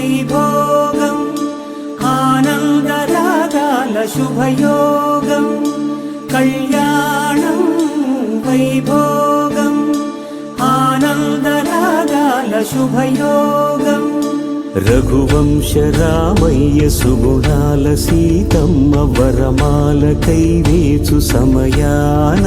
కళ్యాణం వైభోగం ఆనందరాగాల శుభయోగం కళ్యాణం వైభోగం ఆనందరాగాల శుభయోగం. రఘువంశ రామయ్య సుగుణాల సీతమ్మ వరమాల కైవేచు సమయాన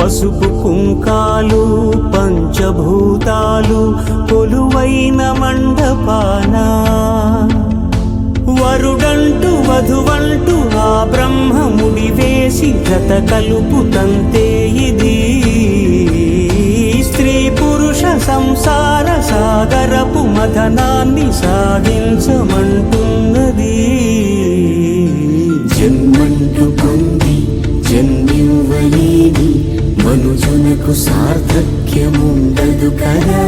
పసుపు కుంకాలు పంచభూతాలు కొలువైన మండపాన. వరుడంటూ వధువంటూ ఆ బ్రహ్మముడి వేసి జత కలుపుతంతే ఇది. స్త్రీ పురుష సంసార సాగరపు మథనాన్ని సాగించమంటున్నది. జన్మంటూ పొంది జన్మివ్వలేని మనుజునకు సార్థక్యముండదు కదా.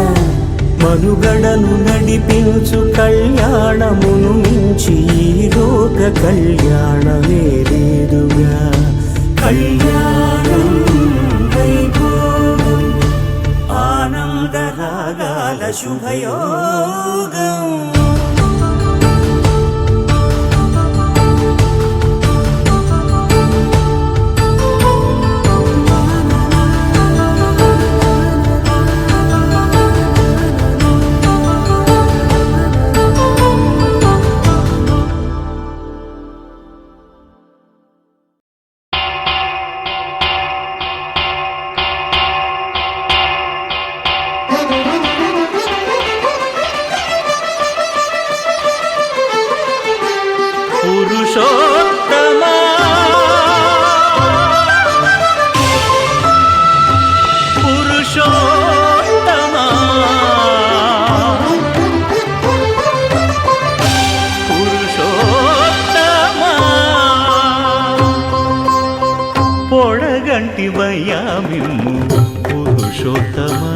మనుగడను నడిపించు కళ్యాణమును మించి ఈ లోక కళ్యాణ వేరేదుగా కళ్యాణం వైభోగం ఆనందరాగాల శుభయోగం. పొడగంటి వయ్యామిమ్ము పురుషోత్తమా?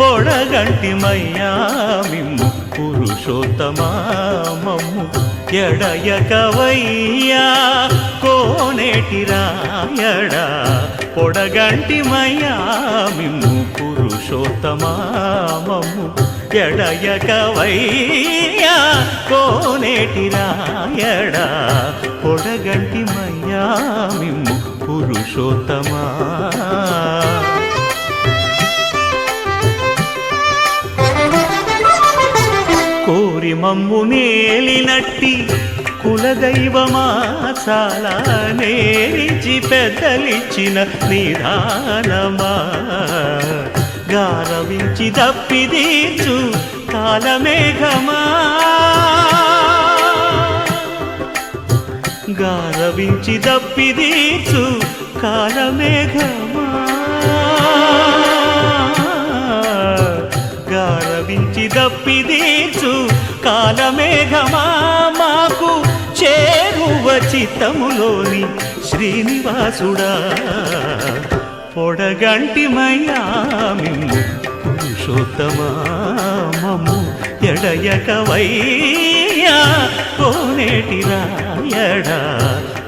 పొడగంటి మిమ్ము పురుషోత్తమా? మమ్ము ఎడయకవయ్యా కోనేటి రాయడా? పొడగంటి మయ్యామిమ్ము పురుషోత్తమా? మమ్ము ఎడయకవయ్యా కోనేటి రాయడా? పొడగంటి మయ్యామిమ్ము పురుషోత్తమా? కోరి మమ్ము నేలినట్టి కులదైవమా చాలా నేరిచి పెద్దలిచ్చిన నిదానమా గారవించి దప్పిదీచు కాలమేఘమా? గారవించి దప్పి తీర్చు కాలమేఘమా. గారవించి దప్పి తీర్చు కాలమేఘమా. మాకు చేరువ చిత్తములోని శ్రీనివాసుడా. పొడగంటిమయ్యా మిమ్ము పురుషోత్తమా. మమ్ము ఎడయక వై మయ్యా కోనేటి రాయడా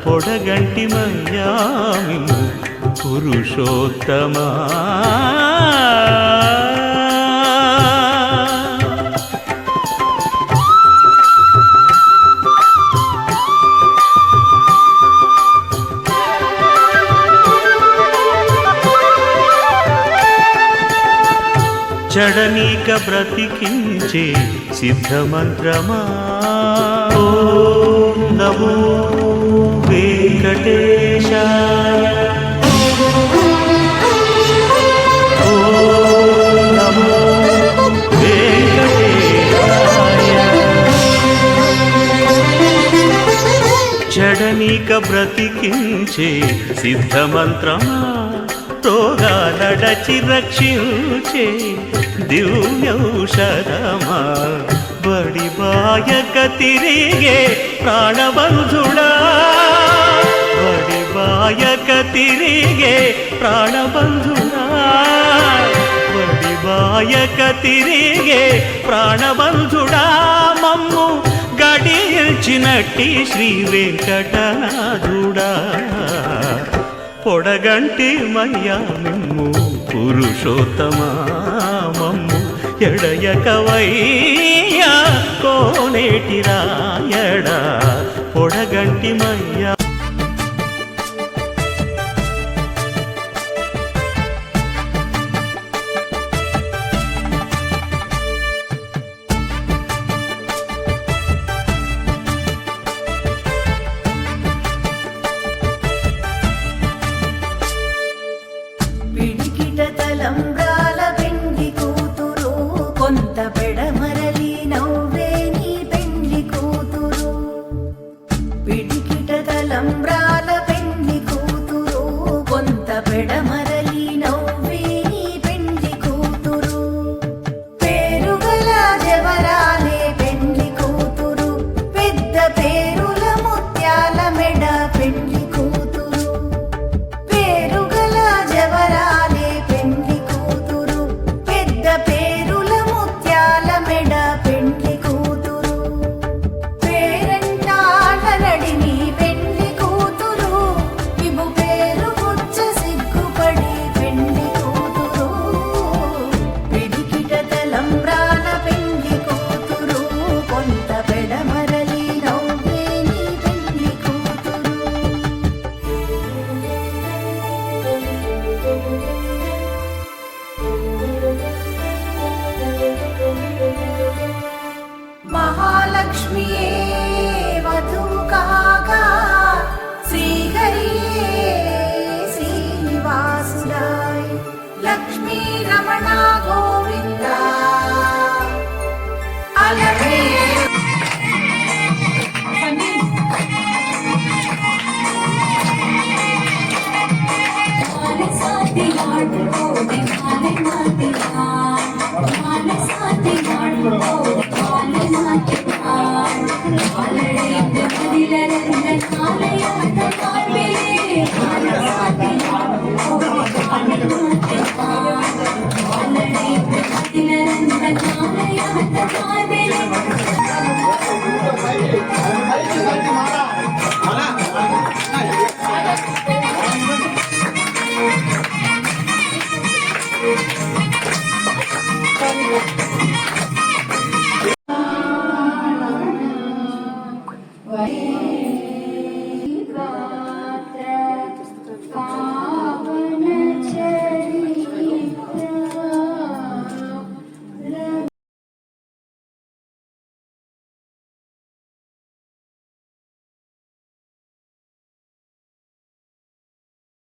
పొడగంటి మయ్యా పురుషోత్తమా. చడనీక ప్రతికించే సిద్ధమంత్రమా? ॐ नमो वेङ्कटेशाय జడనిక బ్రతికించే సిద్ధమంత్రమా? రోగాలడచి రక్షించే దివ్యౌషధమా? ಬಡಿಬಾಯಕ ತಿರಿಗೆ ಪ್ರಾಣಬಂಧುಳ ಬಡಿಬಾಯಕ ತಿರಿಗೆ ಪ್ರಾಣಬಂಧುಳ ಬಡಿಬಾಯಕ ತಿರಿಗೆ ಪ್ರಾಣಬಂಧುಡ ಮಮ್ಮು గడిచినట్టి శ్రీ వెంకటనాథుడా పొడగంటి మయ్యా మిమ్ము పురుషోత్తమా మమ్ము ఎడయకవై కోనేటిరా?